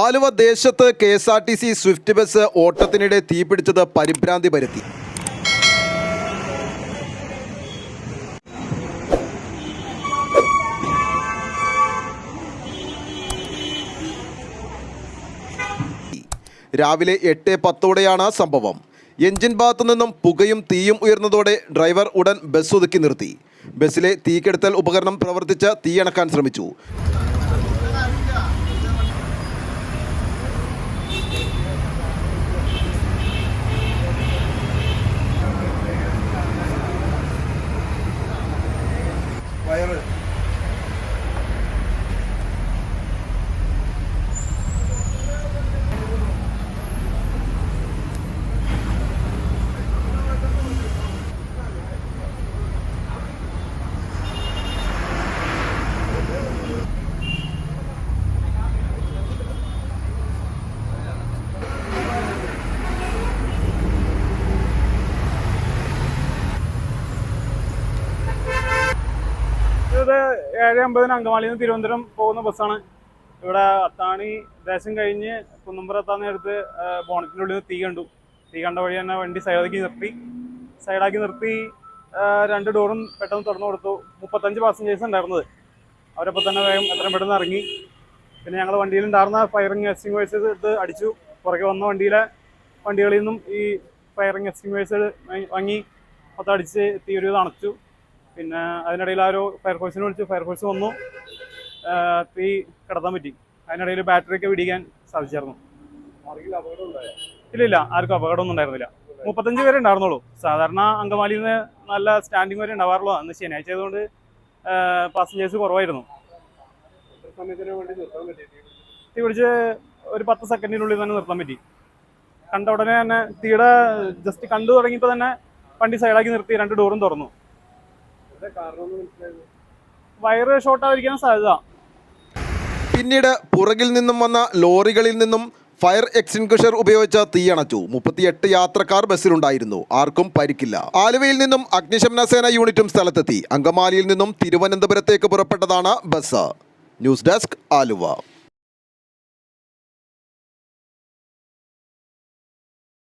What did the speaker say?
ആലുവ ദേശത്ത് K S R T C Swift bus ഓട്ടത്തിനിടെ തീപിടിച്ചത് പരിഭ്രാന്തി പരത്തി. രാവിലെ എട്ട് പത്തോടെയാണ് സംഭവം. എഞ്ചിൻ ഭാഗത്തു നിന്നും പുകയും തീയും ഉയർന്നതോടെ ഡ്രൈവർ ഉടൻ ബസ് ഒതുക്കി നിർത്തി. ബസ്സിലെ തീക്കെടുത്തൽ ഉപകരണം പ്രവർത്തിച്ച് തീയണക്കാൻ ശ്രമിച്ചു. ഇത് ഏഴ് അമ്പതിന് അങ്കമാലിയിൽ തിരുവനന്തപുരം പോകുന്ന ബസ്സാണ്. ഇവിടെ അത്താണി ദേശം കഴിഞ്ഞ് കുന്നുമ്പുറ എത്താന്ന് നേരത്ത് ബോണറ്റിന്റെ നിന്ന് തീ കണ്ടു. തീ കണ്ട വഴി തന്നെ വണ്ടി സൈഡാക്കി നിർത്തി. സൈഡാക്കി നിർത്തി രണ്ട് ഡോറും പെട്ടെന്ന് തുറന്നു കൊടുത്തു. മുപ്പത്തഞ്ച് പാസഞ്ചേഴ്സ് ഉണ്ടായിരുന്നത്. അവരപ്പോൾ തന്നെ വേഗം എത്രയും പെട്ടെന്ന് ഇറങ്ങി. പിന്നെ ഞങ്ങൾ വണ്ടിയിൽ ഉണ്ടായിരുന്ന ഫയറിംഗ് എക്സ്റ്റിംഗ്വേഴ്സ് എടുത്ത് അടിച്ചു. പുറകെ വന്ന വണ്ടിയിലെ വണ്ടികളിൽ നിന്നും ഈ ഫയറിംഗ് എക്സ്റ്റിംഗ്വേഴ്സ് വാങ്ങി. മൊത്തം അടിച്ച് തീ ഒരു ഇത് അണച്ചു പിന്നെ അതിനിടയിൽ ആ ഒരു ഫയർഫോഴ്സിനെ വിളിച്ചു ഫയർഫോഴ്സ് വന്നു. തീ കിടത്താൻ പറ്റി. അതിനിടയിൽ ബാറ്ററി ഒക്കെ പിടിക്കാൻ സാധിച്ചായിരുന്നു. ഇല്ല ഇല്ല. ആർക്കും അപകടമൊന്നും ഉണ്ടായിരുന്നില്ല. മുപ്പത്തഞ്ച് പേരെ ഉണ്ടായിരുന്നുള്ളൂ. സാധാരണ അങ്കമാലിയിൽ നിന്ന് നല്ല സ്റ്റാൻഡിങ് വരെ ഉണ്ടാവാറുള്ളൂ. അന്ന് ശനിയാഴ്ച ആയതുകൊണ്ട് പാസഞ്ചേഴ്സ് കുറവായിരുന്നു. തീ പിടിച്ച്? ഒരു പത്ത് സെക്കൻഡിനുള്ളിൽ തന്നെ നിർത്താൻ പറ്റി. കണ്ട ഉടനെ തന്നെ തീയുടെ ജസ്റ്റ് കണ്ടു തുടങ്ങിയപ്പോൾ തന്നെ വണ്ടി സൈഡാക്കി നിർത്തി രണ്ട് ഡോറും തുറന്നു. വയറ് ഷോർട്ടായിരിക്കാൻ സാധ്യത. പിന്നീട് പുറകിൽ നിന്നും വന്ന ലോറികളിൽ നിന്നും ഫയർ എക്സ്റ്റിൻഗ്വിഷർ ഉപയോഗിച്ച് തീയണച്ചു. മുപ്പത്തിയെട്ട് യാത്രക്കാർ ബസ്സിലുണ്ടായിരുന്നു. ആർക്കും പരിക്കില്ല. ആലുവയിൽ നിന്നും അഗ്നിശമന സേന യൂണിറ്റും സ്ഥലത്തെത്തി. അങ്കമാലിയിൽ നിന്നും തിരുവനന്തപുരത്തേക്ക് പുറപ്പെട്ടതാണ് ബസ്. News desk Aluva.